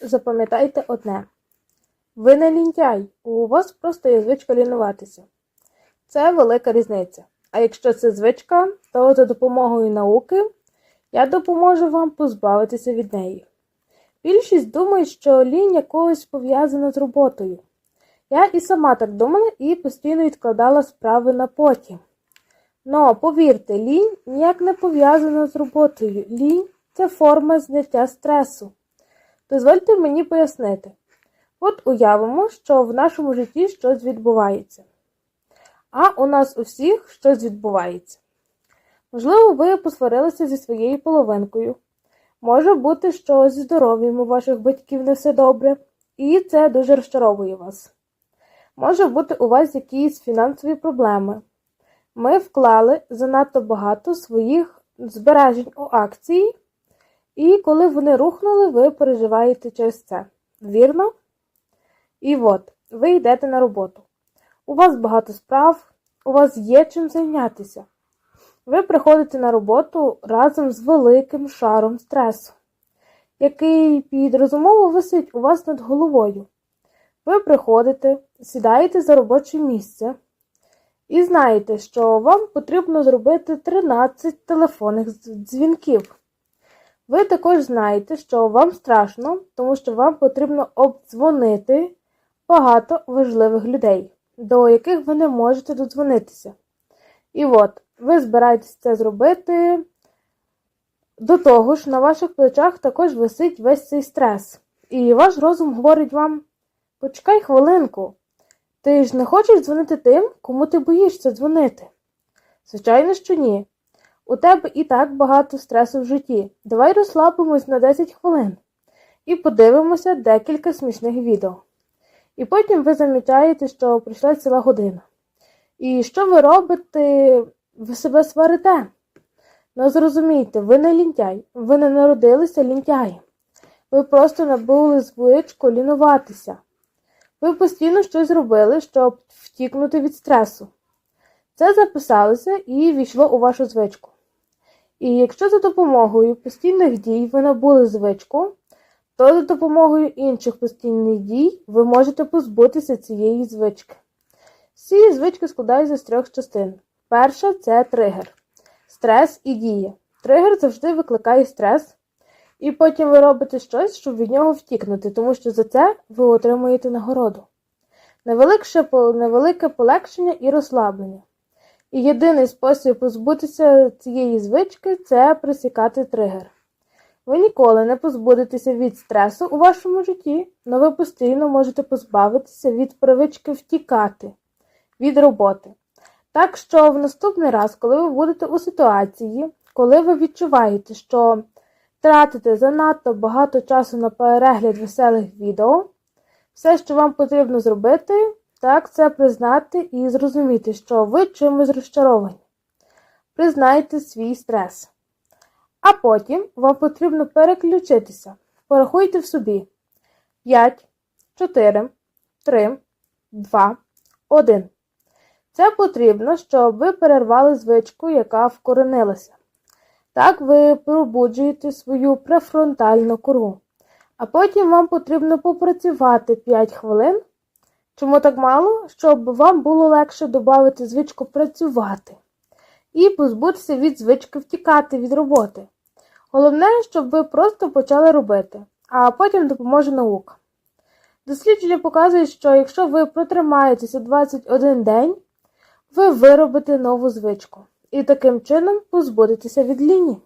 запам'ятайте одне. Ви не лінтяй, у вас просто є звичка лінуватися. Це велика різниця. А якщо це звичка, то за допомогою науки я допоможу вам позбавитися від неї. Більшість думають, що лінь якогось пов'язана з роботою. Я і сама так думала і постійно відкладала справи на потім. Но повірте, лінь ніяк не пов'язана з роботою. Лінь це форма зняття стресу. Дозвольте мені пояснити. От уявимо, що в нашому житті щось відбувається. А у нас усіх щось відбувається. Можливо, ви посварилися зі своєю половинкою. Може бути, що зі здоров'ям у ваших батьків не все добре, і це дуже розчаровує вас. Може бути у вас якісь фінансові проблеми. Ми вклали занадто багато своїх збережень у акції, і коли вони рухнули, ви переживаєте через це. Вірно? І от, ви йдете на роботу. У вас багато справ, у вас є чим зайнятися. Ви приходите на роботу разом з великим шаром стресу, який підрозумово висить у вас над головою. Ви приходите, сідаєте за робоче місце і знаєте, що вам потрібно зробити 13 телефонних дзвінків. Ви також знаєте, що вам страшно, тому що вам потрібно обдзвонити багато важливих людей, до яких ви не можете додзвонитися. І от, ви збираєтесь це зробити. До того ж, на ваших плечах також висить весь цей стрес. І ваш розум говорить вам: почекай хвилинку, ти ж не хочеш дзвонити тим, кому ти боїшся дзвонити? Звичайно, що ні. У тебе і так багато стресу в житті. Давай розслабимось на 10 хвилин і подивимося декілька смішних відео. І потім ви замічаєте, що прийшла ціла година. І що ви робите? Ви себе сварите. Ну зрозумійте, ви не лінтяй, ви не народилися лінтяєм. Ви просто набули звичку лінуватися. Ви постійно щось робили, щоб втікнути від стресу. Це записалося і війшло у вашу звичку. І якщо за допомогою постійних дій ви набули звичку, то за допомогою інших постійних дій ви можете позбутися цієї звички. Всі звички складаються з трьох частин. Перша це тригер, стрес і дія. Тригер завжди викликає стрес, і потім ви робите щось, щоб від нього втікнути, тому що за це ви отримуєте нагороду. Невелике, невелике полегшення і розслаблення. І єдиний спосіб позбутися цієї звички це присікати тригер. Ви ніколи не позбудетеся від стресу у вашому житті, але ви постійно можете позбавитися від привички втікати від роботи. Так що в наступний раз, коли ви будете у ситуації, коли ви відчуваєте, що тратите занадто багато часу на перегляд веселих відео, все, що вам потрібно зробити, так це признати і зрозуміти, що ви чимось розчаровані. Признайте свій стрес. А потім вам потрібно переключитися. Порахуйте в собі 5, 4, 3, 2, 1. Це потрібно, щоб ви перервали звичку, яка вкоренилася. Так ви пробуджуєте свою префронтальну кору. А потім вам потрібно попрацювати 5 хвилин. Чому так мало? Щоб вам було легше додати звичку працювати і позбутися від звички втікати від роботи. Головне, щоб ви просто почали робити, а потім допоможе наука. Дослідження показують, що якщо ви протримаєтеся 21 день, ви виробите нову звичку і таким чином позбудетеся від лінії.